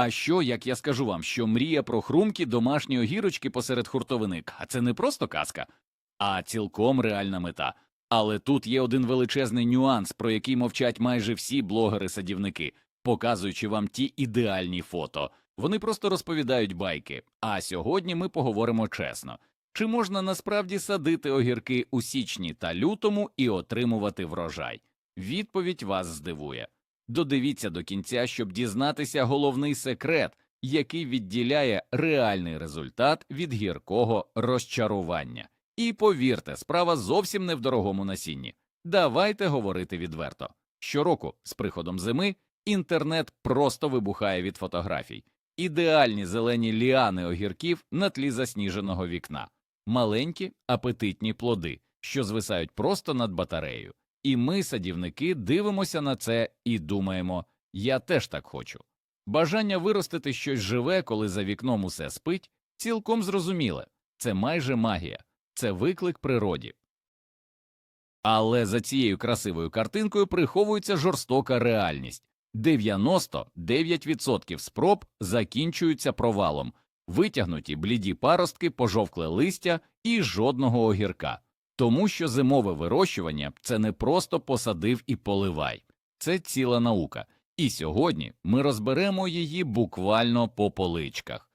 А що, як я скажу вам, що мрія про хрумкі домашні огірочки посеред хуртовини, а це не просто казка, а цілком реальна мета. Але тут є один величезний нюанс, про який мовчать майже всі блогери-садівники, показуючи вам ті ідеальні фото. Вони просто розповідають байки. А сьогодні ми поговоримо чесно. Чи можна насправді садити огірки у січні та лютому і отримувати врожай? Відповідь вас здивує. Додивіться до кінця, щоб дізнатися головний секрет, який відділяє реальний результат від гіркого розчарування. І повірте, справа зовсім не в дорогому насінні. Давайте говорити відверто. Щороку, з приходом зими, інтернет просто вибухає від фотографій. Ідеальні зелені ліани огірків на тлі засніженого вікна, маленькі апетитні плоди, що звисають просто над батареєю. І ми, садівники, дивимося на це і думаємо, я теж так хочу. Бажання виростити щось живе, коли за вікном усе спить, цілком зрозуміле це майже магія, це виклик природі. Але за цією красивою картинкою приховується жорстока реальність 99% спроб закінчуються провалом, витягнуті бліді паростки, пожовкле листя і жодного огірка. Тому що зимове вирощування це не просто посадив і поливай, це ціла наука. І сьогодні ми розберемо її буквально по поличках.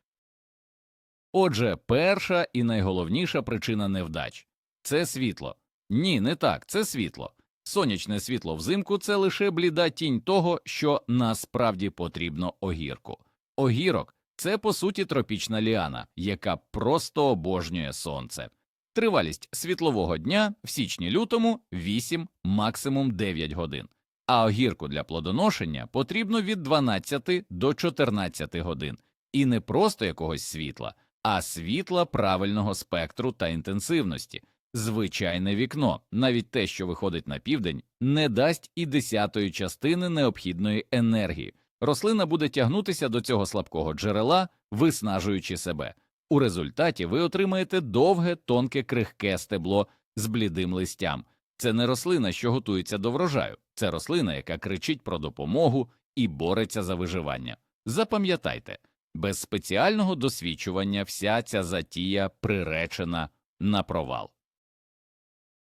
Отже, перша і найголовніша причина невдач це світло. Ні, не так, це світло. Сонячне світло взимку це лише бліда тінь того, що насправді потрібно огірку. Огірок це по суті тропічна ліана, яка просто обожнює сонце. Тривалість світлового дня в січні-лютому 8, максимум 9 годин, а огірку для плодоношення потрібно від 12 до 14 годин, і не просто якогось світла, а світла правильного спектру та інтенсивності. Звичайне вікно, навіть те, що виходить на південь, не дасть і десятої частини необхідної енергії. Рослина буде тягнутися до цього слабкого джерела, виснажуючи себе. У результаті ви отримаєте довге, тонке, крихке стебло з блідим листям. Це не рослина, що готується до врожаю, це рослина, яка кричить про допомогу і бореться за виживання. Запам'ятайте, без спеціального досвідчування вся ця затія приречена на провал.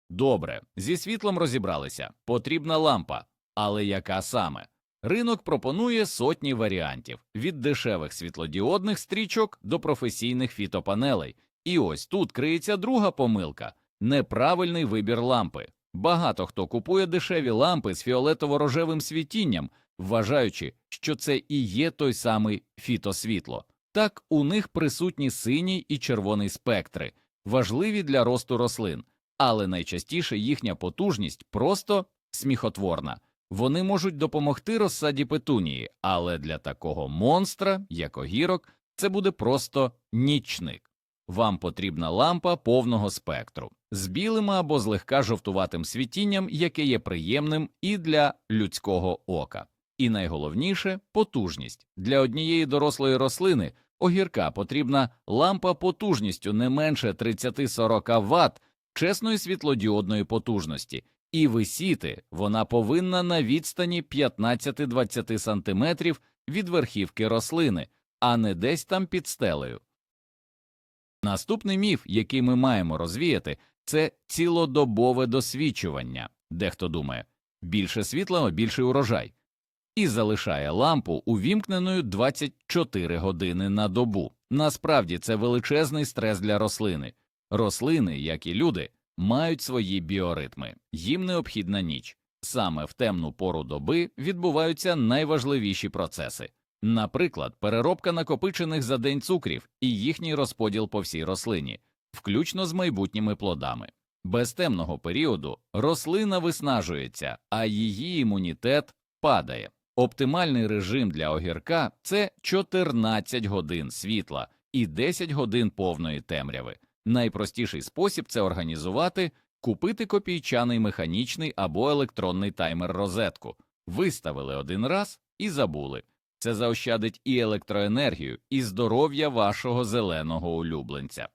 Добре, зі світлом розібралися. Потрібна лампа, але яка саме? Ринок пропонує сотні варіантів від дешевих світлодіодних стрічок до професійних фітопанелей. І ось тут криється друга помилка неправильний вибір лампи. Багато хто купує дешеві лампи з фіолетово-рожевим світінням, вважаючи, що це і є той самий фітосвітло. Так у них присутні синій і червоний спектри, важливі для росту рослин, але найчастіше їхня потужність просто сміхотворна. Вони можуть допомогти розсаді петунії, але для такого монстра, як огірок, це буде просто нічник. Вам потрібна лампа повного спектру з білим або злегка жовтуватим світінням, яке є приємним і для людського ока. І найголовніше потужність для однієї дорослої рослини огірка потрібна лампа потужністю не менше 30-40 Вт чесної світлодіодної потужності, і висіти вона повинна на відстані 15-20 см від верхівки рослини, а не десь там під стелею. Наступний міф, який ми маємо розвіяти, це цілодобове досвідчування. Дехто думає більше світла, більший урожай, і залишає лампу увімкненою 24 години на добу. Насправді це величезний стрес для рослини. Рослини, як і люди, мають свої біоритми, їм необхідна ніч. Саме в темну пору доби відбуваються найважливіші процеси, наприклад, переробка накопичених за день цукрів і їхній розподіл по всій рослині, включно з майбутніми плодами. Без темного періоду рослина виснажується, а її імунітет падає. Оптимальний режим для огірка це 14 годин світла і 10 годин повної темряви. Найпростіший спосіб це організувати, купити копійчаний механічний або електронний таймер розетку, виставили один раз і забули. Це заощадить і електроенергію, і здоров'я вашого зеленого улюбленця.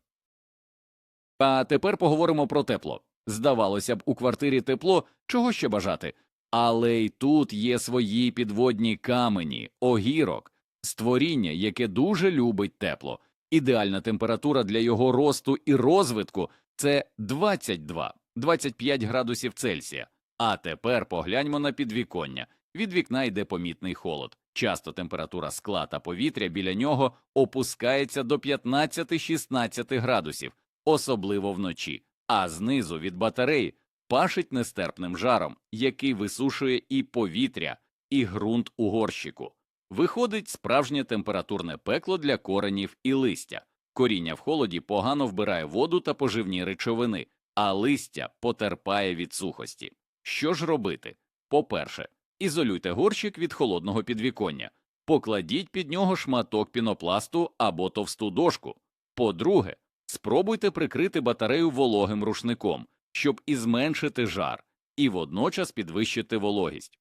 А тепер поговоримо про тепло. Здавалося б, у квартирі тепло, чого ще бажати? Але й тут є свої підводні камені, огірок. створіння, яке дуже любить тепло. Ідеальна температура для його росту і розвитку це 22-25 градусів Цельсія. А тепер погляньмо на підвіконня. Від вікна йде помітний холод. Часто температура скла та повітря біля нього опускається до 15-16 градусів, особливо вночі, а знизу від батареї пашить нестерпним жаром, який висушує і повітря, і ґрунт у горщику. Виходить справжнє температурне пекло для коренів і листя. Коріння в холоді погано вбирає воду та поживні речовини, а листя потерпає від сухості. Що ж робити? По-перше, ізолюйте горщик від холодного підвіконня, покладіть під нього шматок пінопласту або товсту дошку. По-друге, спробуйте прикрити батарею вологим рушником, щоб і зменшити жар, і водночас підвищити вологість.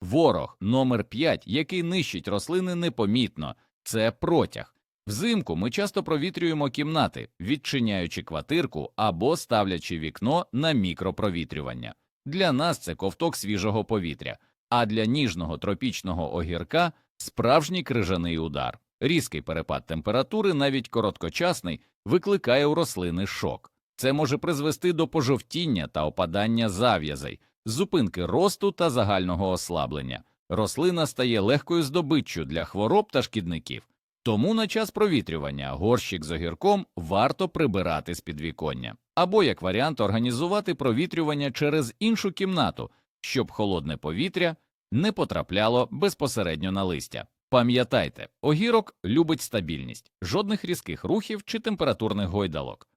Ворог номер 5, який нищить рослини непомітно, це протяг. Взимку ми часто провітрюємо кімнати, відчиняючи квартирку або ставлячи вікно на мікропровітрювання. Для нас це ковток свіжого повітря, а для ніжного тропічного огірка справжній крижаний удар. Різкий перепад температури, навіть короткочасний, викликає у рослини шок. Це може призвести до пожовтіння та опадання зав'язей, зупинки росту та загального ослаблення. Рослина стає легкою здобиччю для хвороб та шкідників. Тому на час провітрювання горщик з огірком варто прибирати з підвіконня, або, як варіант, організувати провітрювання через іншу кімнату, щоб холодне повітря не потрапляло безпосередньо на листя. Пам'ятайте, огірок любить стабільність, жодних різких рухів чи температурних гойдалок.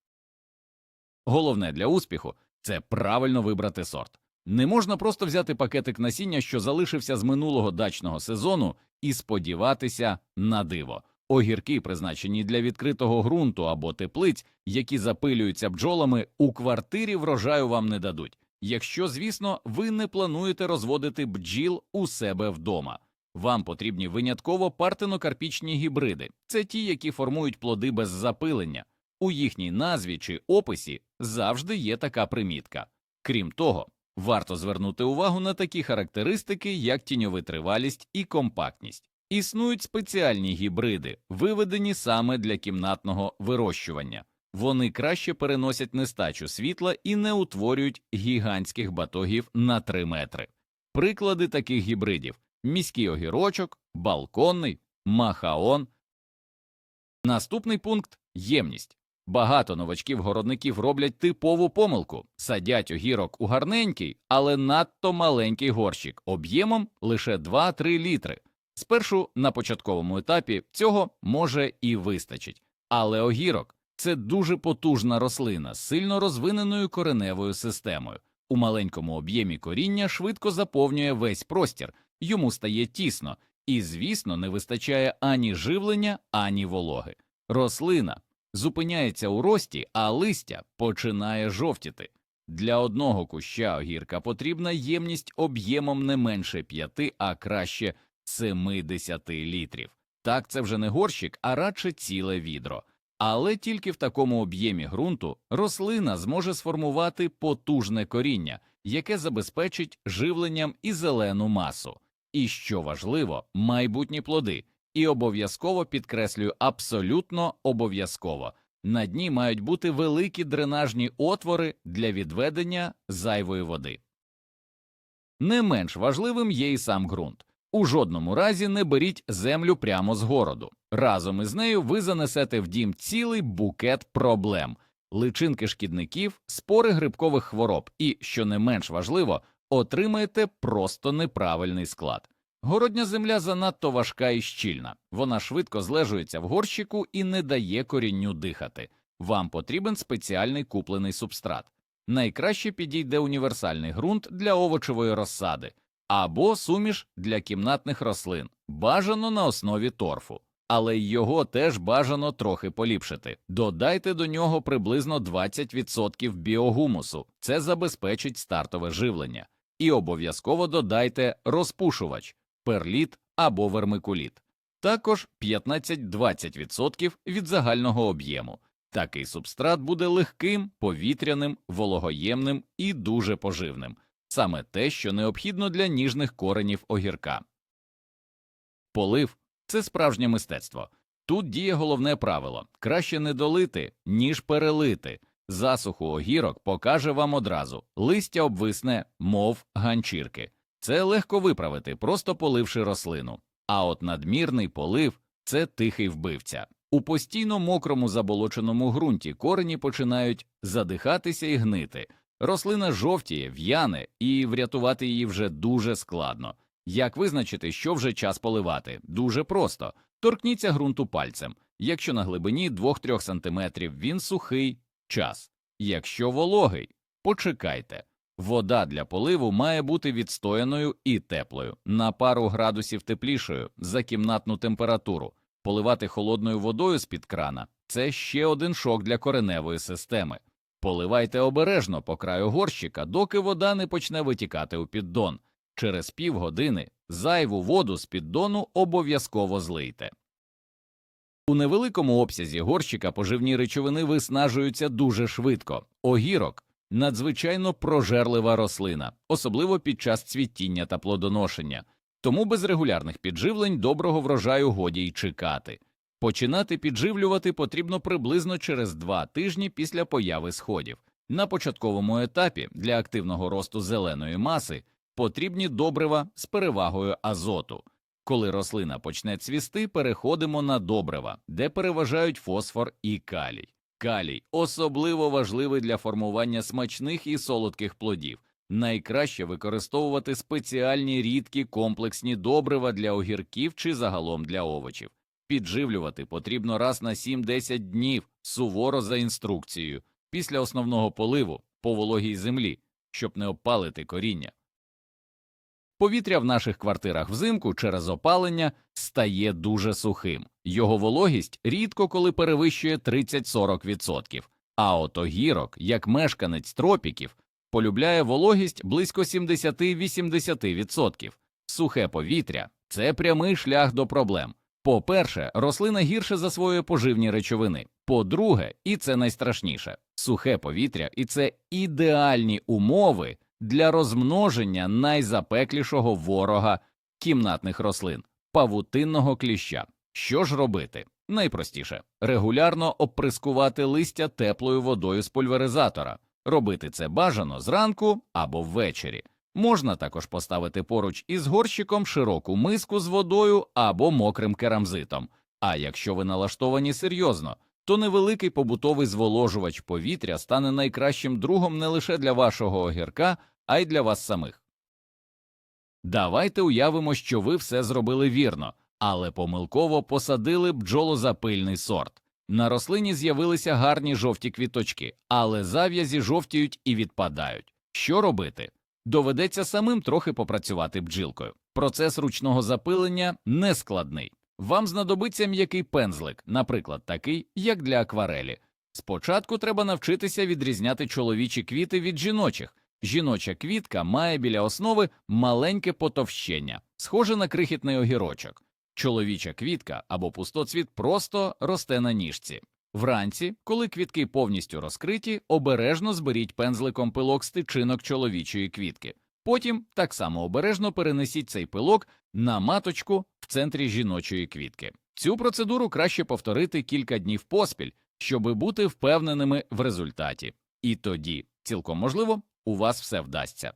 Головне для успіху це правильно вибрати сорт. Не можна просто взяти пакетик насіння, що залишився з минулого дачного сезону, і сподіватися на диво. Огірки, призначені для відкритого ґрунту або теплиць, які запилюються бджолами, у квартирі врожаю вам не дадуть. Якщо, звісно, ви не плануєте розводити бджіл у себе вдома. Вам потрібні винятково партенокарпічні гібриди. Це ті, які формують плоди без запилення. У їхній назві чи описі завжди є така примітка. Крім того, варто звернути увагу на такі характеристики, як тіньовитривалість і компактність. Існують спеціальні гібриди, виведені саме для кімнатного вирощування. Вони краще переносять нестачу світла і не утворюють гігантських батогів на 3 метри. Приклади таких гібридів міський огірочок, балконний, махаон. Наступний пункт ємність. Багато новачків-городників роблять типову помилку, садять огірок у гарненький, але надто маленький горщик об'ємом лише 2-3 літри. Спершу на початковому етапі цього може і вистачить, але огірок це дуже потужна рослина з сильно розвиненою кореневою системою. У маленькому об'ємі коріння швидко заповнює весь простір, йому стає тісно, і, звісно, не вистачає ані живлення, ані вологи. Рослина зупиняється у рості, а листя починає жовтіти. Для одного куща огірка потрібна ємність об'ємом не менше 5, а краще 70 літрів. Так, це вже не горщик, а радше ціле відро. Але тільки в такому об'ємі ґрунту рослина зможе сформувати потужне коріння, яке забезпечить живленням і зелену масу. І що важливо, майбутні плоди. І обов'язково підкреслюю абсолютно обов'язково. На дні мають бути великі дренажні отвори для відведення зайвої води. Не менш важливим є і сам ґрунт. У жодному разі не беріть землю прямо з городу. Разом із нею ви занесете в дім цілий букет проблем, личинки шкідників, спори грибкових хвороб і, що не менш важливо, отримаєте просто неправильний склад. Городня земля занадто важка і щільна, вона швидко злежується в горщику і не дає корінню дихати. Вам потрібен спеціальний куплений субстрат. Найкраще підійде універсальний ґрунт для овочевої розсади або суміш для кімнатних рослин, бажано на основі торфу, але його теж бажано трохи поліпшити. Додайте до нього приблизно 20% біогумусу, це забезпечить стартове живлення, і обов'язково додайте розпушувач, перліт або вермикуліт, також 15-20% від загального об'єму. Такий субстрат буде легким, повітряним, вологоємним і дуже поживним саме те, що необхідно для ніжних коренів огірка. Полив це справжнє мистецтво. Тут діє головне правило краще не долити, ніж перелити. Засуху огірок покаже вам одразу листя обвисне, мов ганчірки. Це легко виправити, просто поливши рослину. А от надмірний полив це тихий вбивця. У постійно мокрому заболоченому ґрунті корені починають задихатися і гнити. Рослина жовтіє, в'яне, і врятувати її вже дуже складно. Як визначити, що вже час поливати? Дуже просто. Торкніться ґрунту пальцем. Якщо на глибині 2-3 см він сухий час. Якщо вологий, почекайте. Вода для поливу має бути відстояною і теплою, на пару градусів теплішою за кімнатну температуру. Поливати холодною водою з-під крана це ще один шок для кореневої системи. Поливайте обережно по краю горщика, доки вода не почне витікати у піддон. Через півгодини зайву воду з піддону обов'язково злийте. У невеликому обсязі горщика поживні речовини виснажуються дуже швидко. Огірок надзвичайно прожерлива рослина, особливо під час цвітіння та плодоношення, тому без регулярних підживлень доброго врожаю годі й чекати. Починати підживлювати потрібно приблизно через два тижні після появи сходів. На початковому етапі для активного росту зеленої маси потрібні добрива з перевагою азоту. Коли рослина почне цвісти, переходимо на добрива, де переважають фосфор і калій. Калій особливо важливий для формування смачних і солодких плодів. Найкраще використовувати спеціальні рідкі комплексні добрива для огірків чи загалом для овочів. Підживлювати потрібно раз на 7-10 днів суворо за інструкцією, після основного поливу по вологій землі, щоб не обпалити коріння. Повітря в наших квартирах взимку через опалення стає дуже сухим. Його вологість рідко коли перевищує 30-40%. А от огірок, як мешканець тропіків, полюбляє вологість близько 70-80%. Сухе повітря це прямий шлях до проблем. По-перше, рослина гірше засвоює поживні речовини. По-друге, і це найстрашніше, сухе повітря, і це ідеальні умови для розмноження найзапеклішого ворога кімнатних рослин павутинного кліща. Що ж робити? Найпростіше регулярно оприскувати листя теплою водою з пульверизатора. Робити це бажано зранку або ввечері. Можна також поставити поруч із горщиком широку миску з водою або мокрим керамзитом. А якщо ви налаштовані серйозно, то невеликий побутовий зволожувач повітря стане найкращим другом не лише для вашого огірка, а й для вас самих. Давайте уявимо, що ви все зробили вірно, але помилково посадили бджолозапильний сорт. На рослині з'явилися гарні жовті квіточки, але зав'язі жовтіють і відпадають. Що робити? Доведеться самим трохи попрацювати бджілкою. Процес ручного запилення нескладний. Вам знадобиться м'який пензлик, наприклад, такий, як для акварелі. Спочатку треба навчитися відрізняти чоловічі квіти від жіночих. Жіноча квітка має біля основи маленьке потовщення, схоже на крихітний огірочок. Чоловіча квітка або пустоцвіт просто росте на ніжці. Вранці, коли квітки повністю розкриті, обережно зберіть пензликом пилок з тичинок чоловічої квітки. Потім так само обережно перенесіть цей пилок на маточку в центрі жіночої квітки. Цю процедуру краще повторити кілька днів поспіль, щоби бути впевненими в результаті. І тоді, цілком можливо, у вас все вдасться.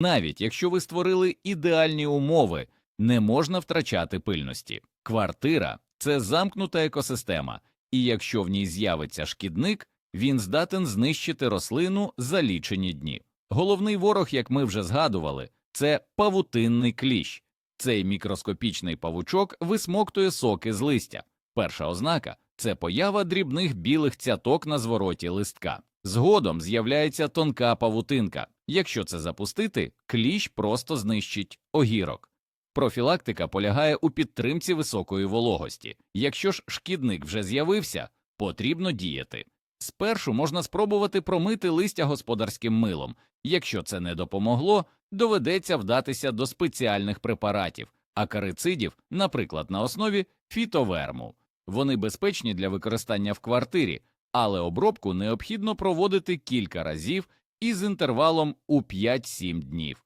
Навіть якщо ви створили ідеальні умови, не можна втрачати пильності. Квартира це замкнута екосистема, і якщо в ній з'явиться шкідник, він здатен знищити рослину за лічені дні. Головний ворог, як ми вже згадували, це павутинний кліщ. Цей мікроскопічний павучок висмоктує соки з листя. Перша ознака це поява дрібних білих цяток на звороті листка. Згодом з'являється тонка павутинка. Якщо це запустити, кліщ просто знищить огірок. Профілактика полягає у підтримці високої вологості. Якщо ж шкідник вже з'явився, потрібно діяти. Спершу можна спробувати промити листя господарським милом. Якщо це не допомогло, доведеться вдатися до спеціальних препаратів, акарицидів, наприклад, на основі фітоверму. Вони безпечні для використання в квартирі, але обробку необхідно проводити кілька разів із інтервалом у 5-7 днів.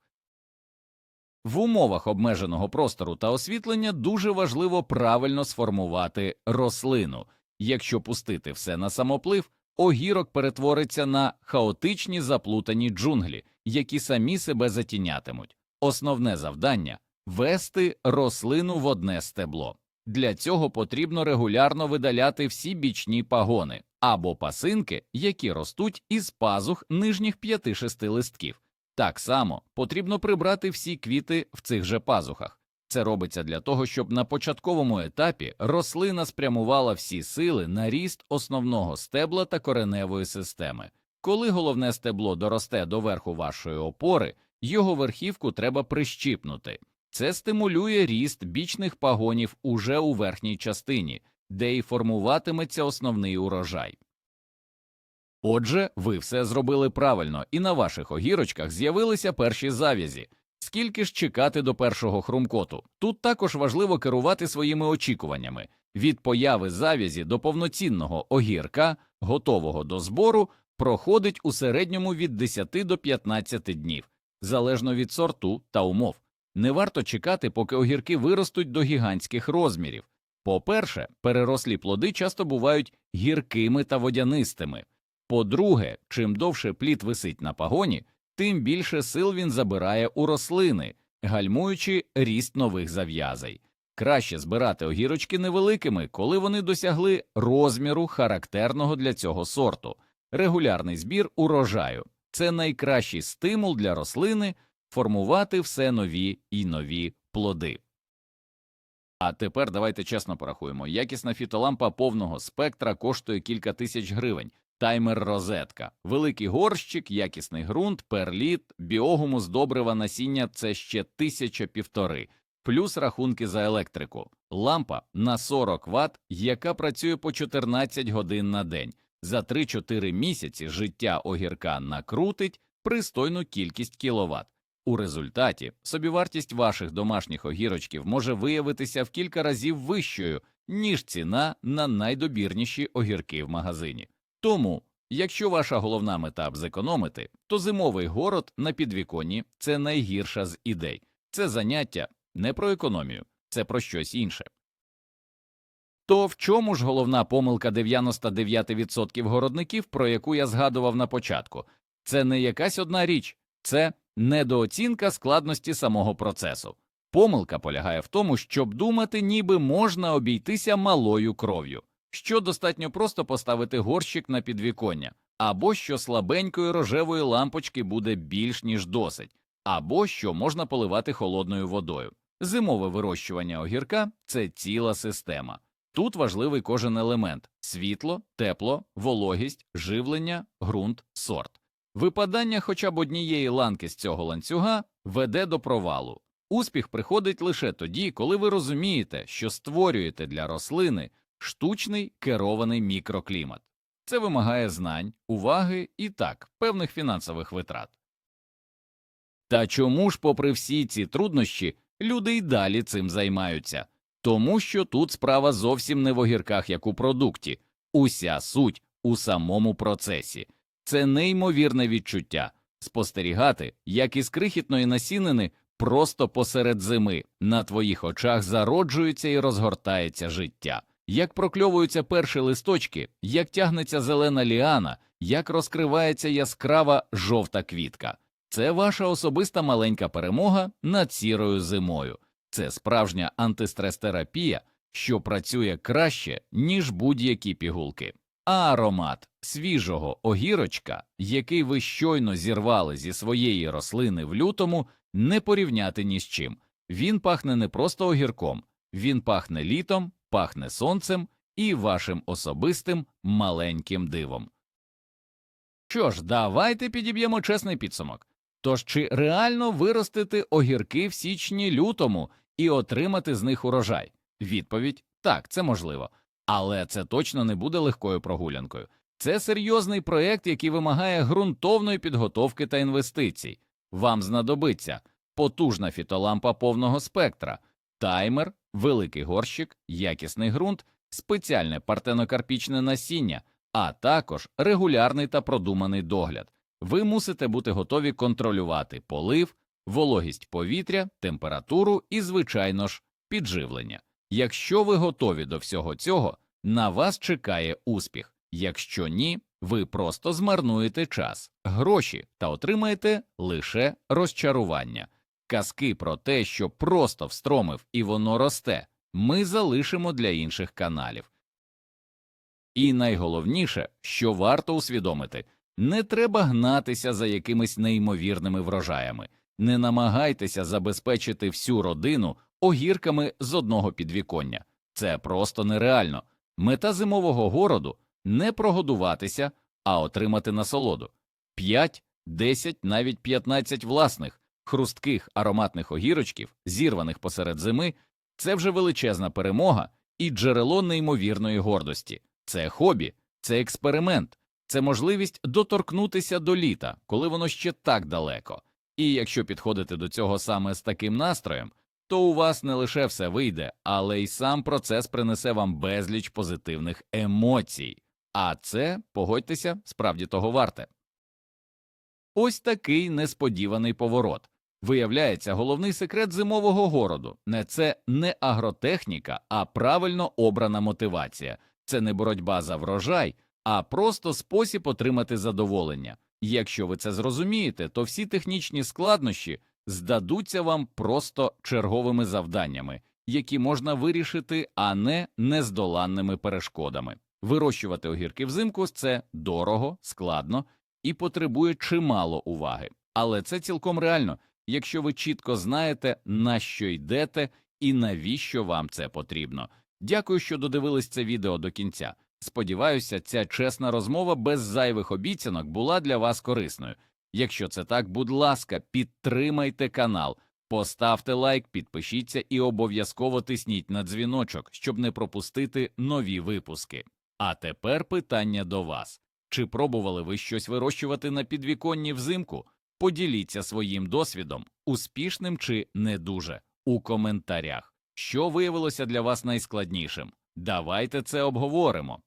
В умовах обмеженого простору та освітлення дуже важливо правильно сформувати рослину. Якщо пустити все на самоплив, огірок перетвориться на хаотичні заплутані джунглі, які самі себе затінятимуть. Основне завдання вести рослину в одне стебло. Для цього потрібно регулярно видаляти всі бічні пагони або пасинки, які ростуть із пазух нижніх 5-6 листків. Так само потрібно прибрати всі квіти в цих же пазухах. Це робиться для того, щоб на початковому етапі рослина спрямувала всі сили на ріст основного стебла та кореневої системи. Коли головне стебло доросте до верху вашої опори, його верхівку треба прищіпнути. Це стимулює ріст бічних пагонів уже у верхній частині, де і формуватиметься основний урожай. Отже, ви все зробили правильно, і на ваших огірочках з'явилися перші завязі. Скільки ж чекати до першого хрумкоту? Тут також важливо керувати своїми очікуваннями від появи завязі до повноцінного огірка, готового до збору, проходить у середньому від 10 до 15 днів, залежно від сорту та умов. Не варто чекати, поки огірки виростуть до гігантських розмірів. По-перше, перерослі плоди часто бувають гіркими та водянистими. По-друге, чим довше плід висить на пагоні, тим більше сил він забирає у рослини, гальмуючи ріст нових зав'язей. Краще збирати огірочки невеликими, коли вони досягли розміру характерного для цього сорту. Регулярний збір урожаю це найкращий стимул для рослини формувати все нові і нові плоди. А тепер давайте чесно порахуємо. Якісна фітолампа повного спектра коштує кілька тисяч гривень. Таймер розетка, великий горщик, якісний ґрунт, перліт, біогумус, добрива насіння це ще тисяча півтори, плюс рахунки за електрику, лампа на 40 Вт, яка працює по 14 годин на день. За 3-4 місяці життя огірка накрутить пристойну кількість кіловат. У результаті собівартість ваших домашніх огірочків може виявитися в кілька разів вищою, ніж ціна на найдобірніші огірки в магазині. Тому, якщо ваша головна мета зекономити, то зимовий город на підвіконні це найгірша з ідей. Це заняття не про економію, це про щось інше. То в чому ж головна помилка 99% городників, про яку я згадував на початку? Це не якась одна річ, це недооцінка складності самого процесу. Помилка полягає в тому, щоб думати, ніби можна обійтися малою кров'ю, що достатньо просто поставити горщик на підвіконня, або що слабенької рожевої лампочки буде більш ніж досить, або що можна поливати холодною водою. Зимове вирощування огірка це ціла система. Тут важливий кожен елемент світло, тепло, вологість, живлення, ґрунт, сорт. Випадання хоча б однієї ланки з цього ланцюга веде до провалу. Успіх приходить лише тоді, коли ви розумієте, що створюєте для рослини штучний керований мікроклімат. Це вимагає знань, уваги і так, певних фінансових витрат. Та чому ж, попри всі ці труднощі, люди й далі цим займаються? Тому що тут справа зовсім не в огірках, як у продукті, уся суть у самому процесі. Це неймовірне відчуття спостерігати, як із крихітної насінини просто посеред зими на твоїх очах зароджується і розгортається життя, як прокльовуються перші листочки, як тягнеться зелена ліана, як розкривається яскрава жовта квітка. Це ваша особиста маленька перемога над сірою зимою. Це справжня антистрес-терапія, що працює краще, ніж будь-які пігулки. А аромат свіжого огірочка, який ви щойно зірвали зі своєї рослини в лютому, не порівняти ні з чим. Він пахне не просто огірком, він пахне літом, пахне сонцем і вашим особистим маленьким дивом. Що ж, давайте підіб'ємо чесний підсумок. Тож чи реально виростити огірки в січні лютому і отримати з них урожай? Відповідь так, це можливо. Але це точно не буде легкою прогулянкою. Це серйозний проєкт, який вимагає ґрунтовної підготовки та інвестицій. Вам знадобиться потужна фітолампа повного спектра, таймер, великий горщик, якісний ґрунт, спеціальне партенокарпічне насіння, а також регулярний та продуманий догляд. Ви мусите бути готові контролювати полив, вологість повітря, температуру і, звичайно ж, підживлення. Якщо ви готові до всього цього, на вас чекає успіх. Якщо ні, ви просто змарнуєте час, гроші та отримаєте лише розчарування. Казки про те, що просто встромив і воно росте, ми залишимо для інших каналів. І найголовніше, що варто усвідомити, не треба гнатися за якимись неймовірними врожаями, не намагайтеся забезпечити всю родину огірками з одного підвіконня. Це просто нереально. Мета зимового городу не прогодуватися, а отримати насолоду. 5, 10, навіть 15 власних хрустких ароматних огірочків, зірваних посеред зими, це вже величезна перемога і джерело неймовірної гордості. Це хобі, це експеримент, це можливість доторкнутися до літа, коли воно ще так далеко. І якщо підходити до цього саме з таким настроєм, то у вас не лише все вийде, але й сам процес принесе вам безліч позитивних емоцій. А це, погодьтеся, справді того варте. Ось такий несподіваний поворот. Виявляється, головний секрет зимового городу не це не агротехніка, а правильно обрана мотивація. Це не боротьба за врожай, а просто спосіб отримати задоволення. Якщо ви це зрозумієте, то всі технічні складнощі здадуться вам просто черговими завданнями, які можна вирішити, а не нездоланними перешкодами. Вирощувати огірки взимку це дорого, складно і потребує чимало уваги. Але це цілком реально, якщо ви чітко знаєте, на що йдете і навіщо вам це потрібно. Дякую, що додивились це відео до кінця. Сподіваюся, ця чесна розмова без зайвих обіцянок була для вас корисною. Якщо це так, будь ласка, підтримайте канал, поставте лайк, підпишіться і обов'язково тисніть на дзвіночок, щоб не пропустити нові випуски. А тепер питання до вас: чи пробували ви щось вирощувати на підвіконні взимку? Поділіться своїм досвідом, успішним чи не дуже, у коментарях. Що виявилося для вас найскладнішим? Давайте це обговоримо.